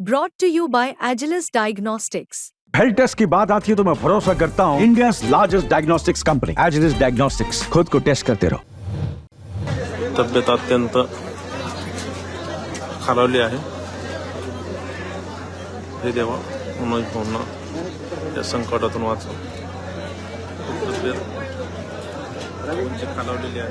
Brought to you by Agilus Diagnostics. Health test की बात आती है तो मैं भरोसा करता हूँ। India largest diagnostics company Agilus diagnostics खुद को टेस्ट करते रहो। तब्येत अत्यंत खालावली आहे। हे देवा मनोज भाऊंना या संकटातून वाचव। तब्येत खालावलेली आहे।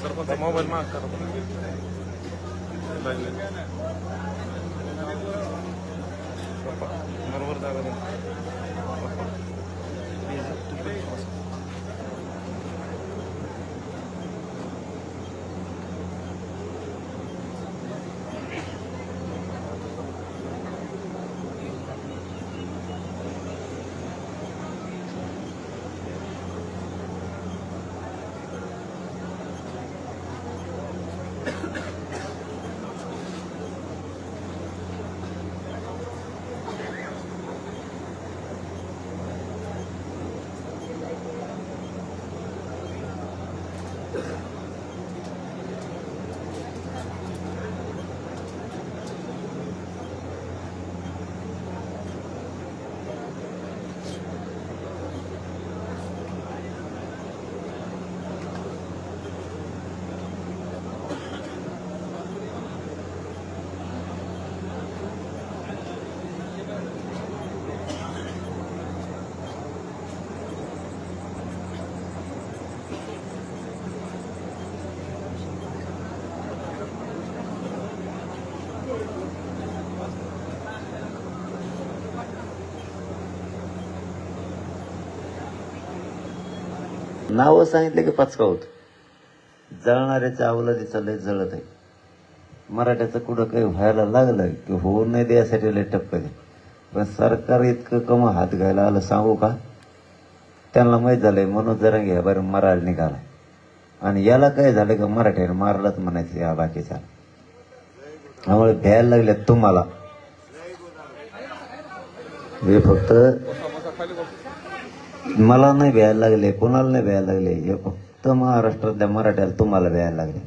सरपंच मोबाईल माग करा लागले पप्पा, बरोबर जागा नावं सांगितले की पचका होत. जळणाऱ्याच्या अवलादीचा लय जळत आहे. मराठ्याचं कुठं काही व्हायला लागलं की होऊ नाही द्यासाठी लय टप्पे दे. पण सरकार इतकं कम हात घ्यायला आलं सांगू का? त्यांना माहीत झालंय म्हणून जरा घ्या बरं मरायला निघाला आणि याला काय झालं का मराठ्याने मारलंच म्हणायचं या बाकीच्या. त्यामुळे भ्यायला लागल्यात तुम्हाला. हे फक्त मला नाही भ्यायला लागले कोणाला नाही भ्यायला लागले हे फक्त महाराष्ट्रातल्या मराठ्याला तुम्हाला भ्यायला लागले.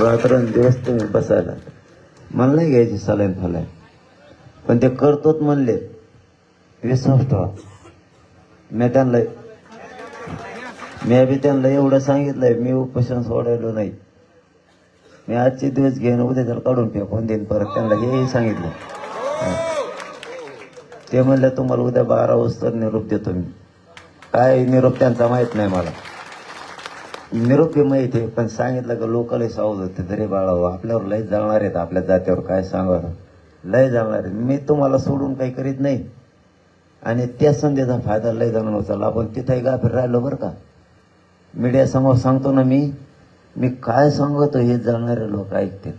रात्रंदिवस तुम्ही बसायला. मला नाही घ्यायची सलाईन फलाईन. पण ते करतोच म्हणले विश्वास ठेवा मी त्यांना मी बी त्यांना एवढं सांगितलंय मी उपोषण सोडायलो नाही. मी आजचे दिवस घेऊन उद्या त्याला काढून फेकून देईन परत. त्यांना हेही सांगितलं. ते म्हणलं तुम्हाला उद्या बारा वाजता निरोप देतो मी. काय निरोप? त्यांचा माहीत नाही मला. निरोप बी आहे पण सांगितलं का लोकांना सावध होते तरी बाळा हो, आपल्यावर लय जाणार आहेत आपल्या जात्यावर काय सांगावं? लय जाणार आहेत. मी तुम्हाला सोडून काही करीत नाही. आणि त्या संधीचा फायदा लय जाणार उचलला. आपण तिथंही गाफीर राहिलो बरं का. मीडियासमोर सांगतो ना मी मी काय सांगतो हे जाणारे लोक ऐकते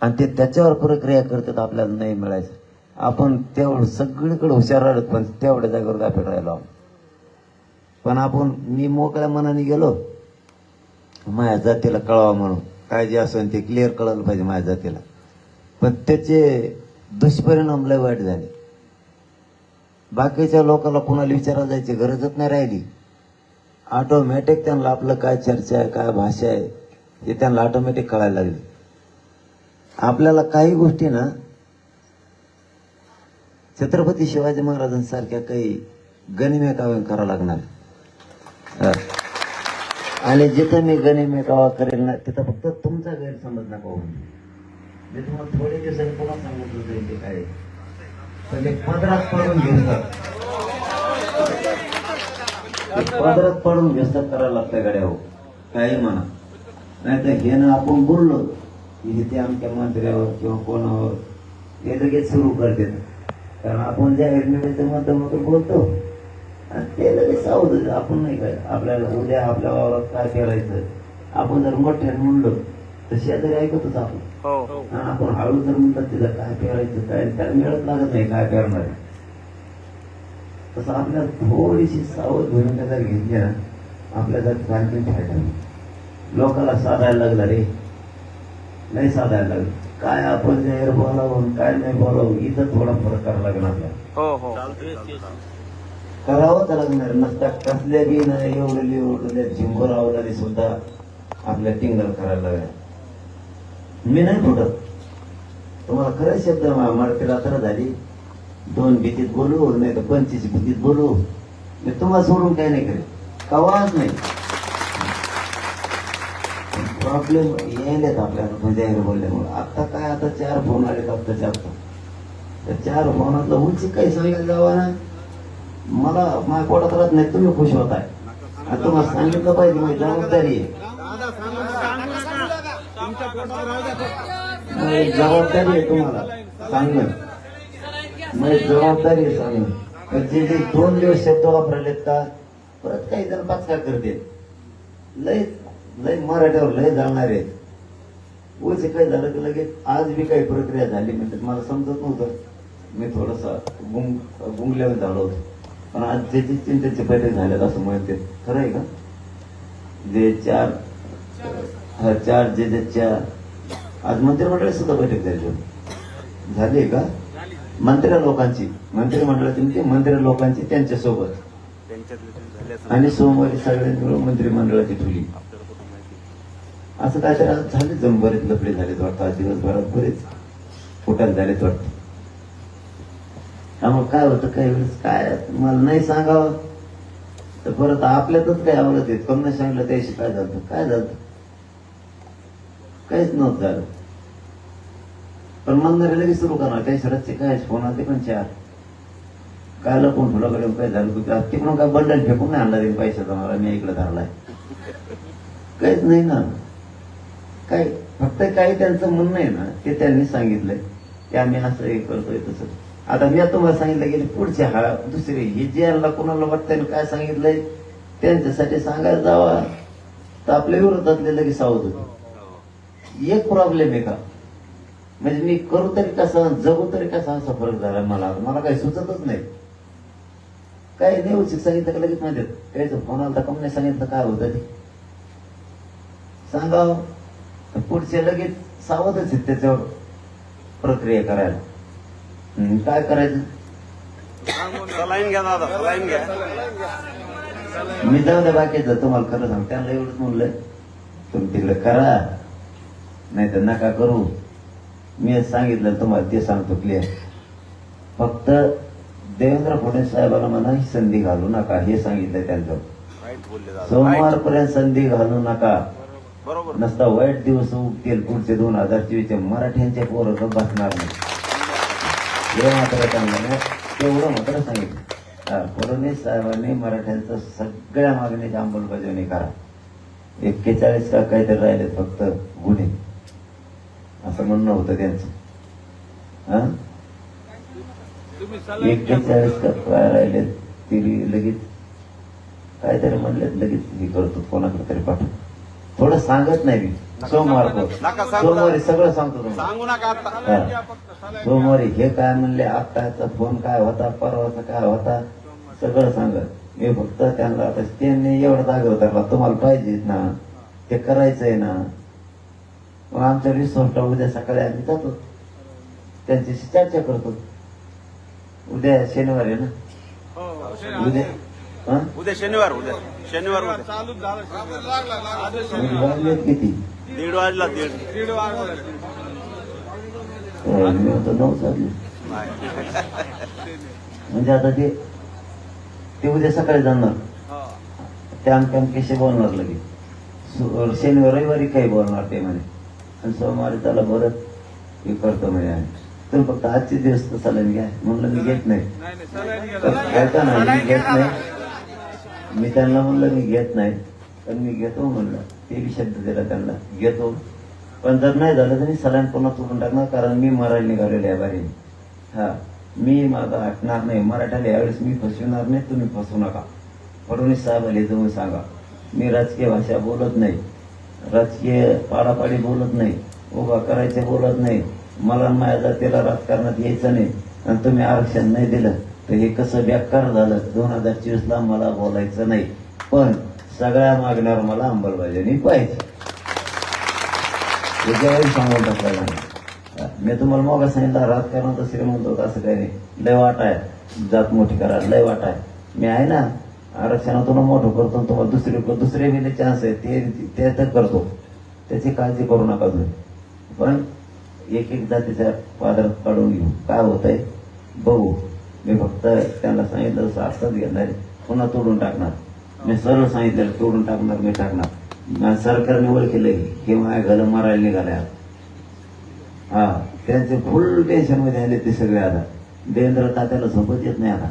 आणि ते त्याच्यावर प्रक्रिया करतात आपल्याला नाही मिळायचं. आपण तेवढं सगळीकडे हुशार राहिलो पण तेवढ्या जागेवर गाफेट राहिलो पण आपण मी मोकळ्या मनाने गेलो माझ्या जातीला कळवा म्हणून. काय जे असेल ते क्लिअर कळलं पाहिजे माझ्या जातीला. पण त्याचे दुष्परिणाम लय वाईट झाले. बाकीच्या लोकांना कोणाला विचारायला जायची गरजच नाही राहिली. ऑटोमॅटिक त्यांना आपलं काय चर्चा आहे काय भाषा आहे हे त्यांना ऑटोमॅटिक कळायला लागली. आपल्याला काही गोष्टी ना छत्रपती शिवाजी महाराजांसारख्या काही गनिम्या काव्य करावं लागणार आणि जिथं मी गनिम्य कावा करेल ना तिथं फक्त तुमचा गैरसमज नका होऊन मी तुम्हाला थोडे दिवसांनी पुन्हा सांगत जाईल ते काय. तर ते पदरात पडून घेतात. पदरात पडून व्यस्त करायला लागतं गड्या हो काही म्हणा. नाही तर हे ना आपण बोललो की ते आमच्या मंत्र्यावर किंवा कोणावर हे लगेच सुरू करते कारण आपण जाहीर मिळायचं माध्यमातून बोलतो आणि ते लगेच सावध. आपण नाही काय आपल्याला उद्या आपल्या वावरात काय करायचं? आपण जर मोठ्याने म्हणलो तर शेजारी ऐकतच आपण. हो. आणि आपण हळू जर म्हणतात तिला काय पेरायचं काय त्याला मिळत लागत नाही काय पेरणार आहे. तसं आपल्याला थोडीशी सावध भूमिका जर घेतली ना आपल्या जर आणखी फायदा लोकांना साधायला लागला रे. नाही साधायला लागलं. काय आपण जाहीर बोलावं काय नाही बोलावं इथं थोडा फरक करावा लागणार हो हो. करावंच लागणार नसता कसल्या बी नाही एवढं एवढं झिंबर आवडारी सुद्धा आपल्या टिंगल करायला लागल्या. मी नाही फुटत. तुम्हाला खरं शब्द मारते रात्र झाली. दोन भीतीत बोलू नाही तर पंचवीस भीतीत बोलू. मी तुम्हाला सोडून काय नाही करेल कवाच नाही. प्रॉब्लेम यायलेत आपल्याला म्हणजे बोलल्यामुळे. आता काय आता चार फोन आलेत आत्ताच्या आता त्या चार फोनातलं उंची काही सांगायला जावा ना. मला माझ्या पोटात राहत नाही तुम्ही खुश होताय. आहे तुम्हाला सांगितलं पाहिजे माझी जबाबदारी आहे. जबाबदारी आहे तुम्हाला सांगणं. माझी जबाबदारी आहे सांगणं. जे जे दोन दिवस शब्द वापरलेत का परत काही जण पाचका करते लयच लय मराठ्यावर लय जाणार आहेत. उलचे काय झालं की लगेच आज बी काही प्रक्रिया झाली म्हणजे मला समजत नव्हतं. मी थोडस गुंग गुंगल्यावर झालो होतो. पण आज जे जे चिंतेचे बैठक झाल्यात असं म्हणते. खरं आहे का? जे चार हा चार जे जे चार आज मंत्रिमंडळात सुद्धा बैठक झाली होती. झाली आहे का? मंत्र्या लोकांची मंत्रिमंडळातील ते मंत्री लोकांची त्यांच्यासोबत. आणि सोमवारी सगळ्यांनी मिळून मंत्रिमंडळाची ठेवली असं काय तर झाले? जण बरेच लफडे झालेत वाटतं. आज दिवसभरात बरेच फुटात झालेत वाटतं. त्यामुळे काय होतं? काही वेळेस काय? मला नाही सांगावं. तर परत आपल्यातच काय आवडत येत कोण नाही सांगितलं त्याशी काय झालं? काय झालं? काहीच नव्हतं झालं. पण म्हणणारे लगेच सुरू करणार. त्या शरदचे काय? फोन आले पण चार. काय लपून फुलाकडे काय झालं? तिकडून काय बंडल फेकून नाही आणला पैशाचा मला? मी इकडे धरलाय. काहीच नाही ना. काय फक्त काही त्यांचं म्हणणं आहे ना ते त्यांनी सांगितलंय. ते आम्ही असं हे करतोय तसं. आता मी तुम्हाला सांगितलं गेले पुढचे हा दुसरे हे जे यांना कोणाला वाटतंय काय सांगितलंय त्यांच्यासाठी सांगायला जावा. तर आपल्या विरोधातले लगेच सावध होते. एक प्रॉब्लेम आहे का? म्हणजे मी करू तरी कसा जगू तरी कसा असा फरक झाला मला? मला काही सुचतच नाही. काही नाही सांगितलं का लगेच माहिती काहीच फोन आला कम नाही सांगितलं काय होतं ते? सांगावं हो. तर पुढचे लगेच सावधच आहेत त्याच्यावर प्रक्रिया करायला. काय करायचं? सलाईन घ्या दादा सलाईन घ्या. मी जाऊ द्या बाकीचं तुम्हाला खरं सांग त्यांना एवढंच म्हणलंय तुम्ही तिकडे करा नाही तर नका करू. मी सांगितलं तुम्हाला ते सांगतो क्लिअर फक्त देवेंद्र फडणवीस साहेबांना म्हणा ही संधी घालू नका हे सांगितलंय त्यांचं. सोमवारपर्यंत संधी घालू नका. बरोबर. नसता वाईट दिवस उगतील पुढचे दोन हजार चोवीसचे मराठ्यांचे पोरं बसणार नाही. हे मात्र त्यांना तेवढं मात्र सांगितलं. फडणवीस साहेबांनी मराठ्यांचं सगळ्या मागणीची अंमलबजावणी करा. एक्केचाळीस का काहीतरी राहिलेत फक्त गुन्हे. असं म्हणणं होतं त्यांचं. हा? एक्केचाळीस का काय राहिलेत ती लगेच काहीतरी म्हणलेत लगेच हे करतो कोणाकडे तरी पाठव थोडं सांगत नाही मी. सोमवार सोमवारी सगळं सांगतो तुम्हाला. सांगू नका आता. सोमवारी हे काय म्हणले आत्ताचा फोन काय होता परवाचा काय होता सगळं सांगत. मी फक्त त्यांना आता त्यांनी एवढं धरला तुम्हाला पाहिजेत ना ते करायचंय ना. मग आमच्या रिसोर्टला उद्या सकाळी आम्ही जातो. त्यांच्याशी चर्चा करतो. उद्या शनिवार ना. उद्या हा उद्या शनिवार उद्या. शनिवार उद्या. म्हणजे वाजलेत किती? दीड वाजला दीड. मी होतो नऊ वाजले म्हणजे आता ते ते उद्या सकाळी जाणार. ते आमच्या केशे बोलणार लगेच. सो- शनिवार रविवारी काही बोलणार ते म्हणे. आणि सोमवारी त्याला परत हे करतो म्हणे आम्ही. तर फक्त आजचे दिवस तर सलाईन घ्या. म्हणलं मी घेत नाही. तर ऐका ना मी घेत नाही. मी त्यांना म्हणलं मी घेत नाही. पण मी घेतो म्हणलं. ते बी शब्द दिला त्यांना. घेतो. पण जर नाही झालं तर मी सलाईन पुन्हा चुकून टाकणार कारण मी मरायला निघालेलो आहे बाहेर. हा. मी माझा आटणार नाही. मराठ्याला यावेळेस मी फसविणार नाही. तुम्ही फसवू नका. फडणवीस साहेब आले तुम्ही सांगा. मी राजकीय भाषा बोलत नाही. राजकीय पाडापाडी बोलत नाही. उभा करायचे बोलत नाही. मला माझ्या जातीला राजकारणात यायचं नाही. आणि तुम्ही आरक्षण नाही दिलं. तर हे कसं बेकार झालं? दोन हजार चोवीसला मला बोलायचं नाही. पण सगळ्या मागण्यावर मला अंमलबजावणी पाहिजे याच्यावर सांगून टाकलेलं मी तुम्हाला मग सांगितलं राजकारणात श्रीमंत होत असं काही नाही. लय वाट आहे. जात मोठी करा लय वाट आहे. मी आहे ना आरक्षणातून मोठं करतो आणि तुम्हाला दुसरे दुसरे महिने चान्स आहे. ते ते तर करतो. त्याची काळजी करू नका तुम्ही. पण एक एक जातीच्या पादरात काढून घेऊ काय होत आहे बघू. मी फक्त त्यांना सांगितलं तसं आत्ताच घेणार पुन्हा तोडून टाकणार. मी सरळ सांगितलं तोडून टाकणार मी टाकणार. आणि सरकारने ओळखलं हे माझ्या घरं मारायला निघाल्या हा त्यांचे फुल टेन्शनमध्ये आले ते सगळे आता. देवेंद्र तात्याला झोपत येत नाही आता.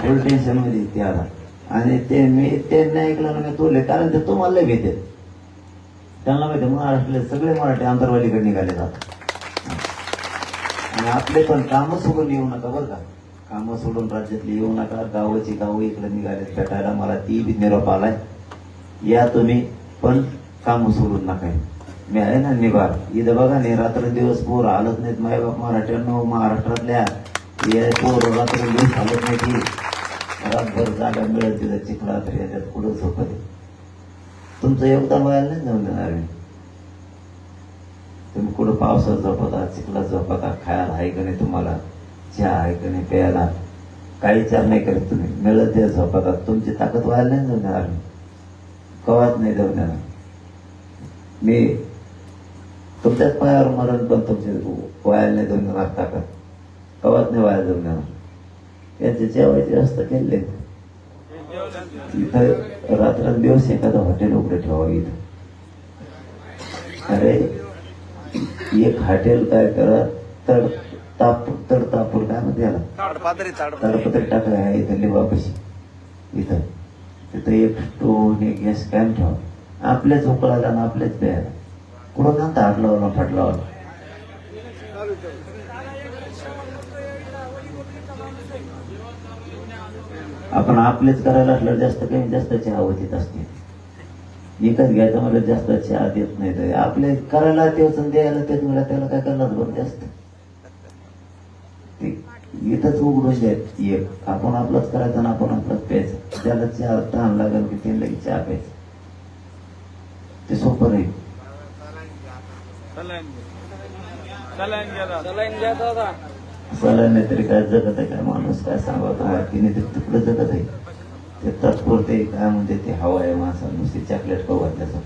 फुल टेन्शनमध्ये ते आता. आणि ते मी ते नाही ऐकलं ना मी तोडले. कारण ते तुम्हाला लय त्यांना माहिती महाराष्ट्रातले सगळे मराठी आंतरवालीकडे निघाले जातात आणि आपले पण कामं सोडून येऊ नका बरं का. कामं सोडून राज्यातली येऊ नका. गावाची गावं इकडे निघालेत भेटायला मला ती बी निरोप आलाय. या तुम्ही पण कामं सोडून नका. मी आहे ना निभार इथं बघा नाही रात्र दिवस पोर हालत नाहीत माय बाप. मराठ्यांनो महाराष्ट्रातल्या या पोर रात्र दिवस हालत नाही की रातभर जागा मिळत तिथं चिखलात याच्यात पुढं झोपत. तुमचं योगदान व्हायला नाही जाऊन देणार मी. तुम्ही कुठं पावसात झोपता चिखलात झोपता खायला आहे का नाही तुम्हाला? चहा आहे का नाही प्यायला? काही विचार नाही करत तुम्ही. मिळत द्या झोपता तुमची ताकद व्हायला नाही जाऊन आम्ही कवाच नाही जाऊन देणार मी तुमच्याच पायावर मरण पण तुमचे व्हायला नाही जाऊन देणार ताकद. कवाच नाही व्हायला जाऊन देणार यांचे जेवायची व्यवस्था केली इथं रात्रंदिवस एखादं हॉटेल उघडं ठेवावं इथं. अरे एक हॉटेल काय करा तर ताप तर तापूर काय म्हणते याला? ताडपात्री टाकलं आहे इथं लिंबापाशी इथं. तिथं एक स्टोन एक गॅस कॅन ठेवा. आपल्याच उकळायला आणि आपल्याच प्यायला कुठं ना ताट लावला फाट लावला आपण आपलेच करायला असलं जास्त कमी जास्त चहा होतीत असते. विकत घ्यायचं मला जास्त चहा देत नाही तर. आपले करायला तेच द्यायला तेच मला त्याला काय करणार बरं जास्त? ते इथंच उघडून द्यायचं. एक आपण आपलंच करायचं आणि आपण आपलंच प्यायचं. त्याला चहा तहान लागेल की ते लगेच चहा प्यायचं. ते सोपं नाही. सलाईन तरी काय जगत आहे काय माणूस? काय तुम्हाला तिने ते तुकडं जगत आहे. ते तत्पुरते काय म्हणते ते हवा आहे माणसा नुसती चॉकलेट खाऊ घातल्याचं